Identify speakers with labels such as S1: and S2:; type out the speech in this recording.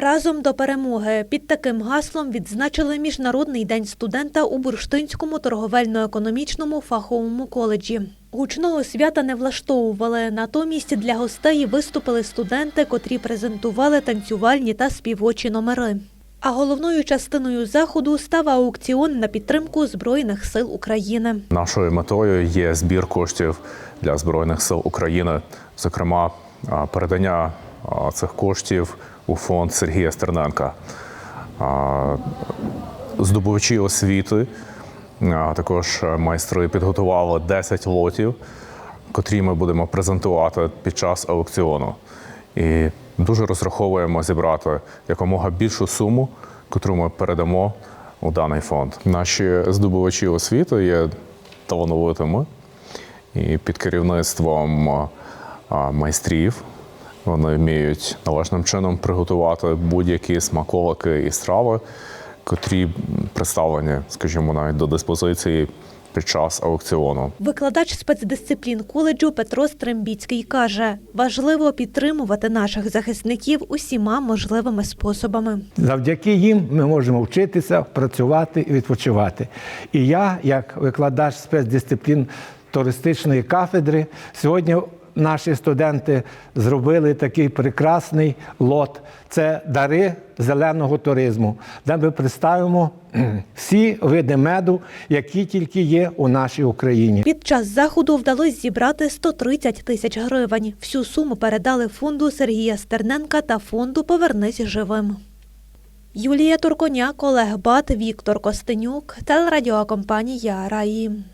S1: Разом до перемоги під таким гаслом відзначили Міжнародний день студента у Бурштинському торговельно-економічному фаховому коледжі. Гучного свята не влаштовували. Натомість для гостей виступили студенти, котрі презентували танцювальні та співочі номери. А головною частиною заходу став аукціон на підтримку Збройних сил України.
S2: Нашою метою є збір коштів для Збройних сил України, зокрема, передання цих коштів у фонд Сергія Стерненка. Здобувачі освіти, також майстри підготували 10 лотів, котрі ми будемо презентувати під час аукціону. І дуже розраховуємо зібрати якомога більшу суму, котру ми передамо у даний фонд. Наші здобувачі освіти є талановитими і під керівництвом майстрів. Вони вміють належним чином приготувати будь-які смаколики і страви, котрі представлені, скажімо, навіть до диспозиції під час аукціону.
S1: Викладач спецдисциплін коледжу Петро Стрембіцький каже, важливо підтримувати наших захисників усіма можливими способами.
S3: Завдяки їм ми можемо вчитися, працювати і відпочивати. І я, як викладач спецдисциплін туристичної кафедри, сьогодні наші студенти зробили такий прекрасний лот. Це дари зеленого туризму, де ми представимо всі види меду, які тільки є у нашій Україні.
S1: Під час заходу вдалося зібрати 130 тисяч гривень. Всю суму передали фонду Сергія Стерненка та фонду Повернись живим. Юлія Турконяк, Олег Бат, Віктор Костенюк, телерадіокомпанія Раї.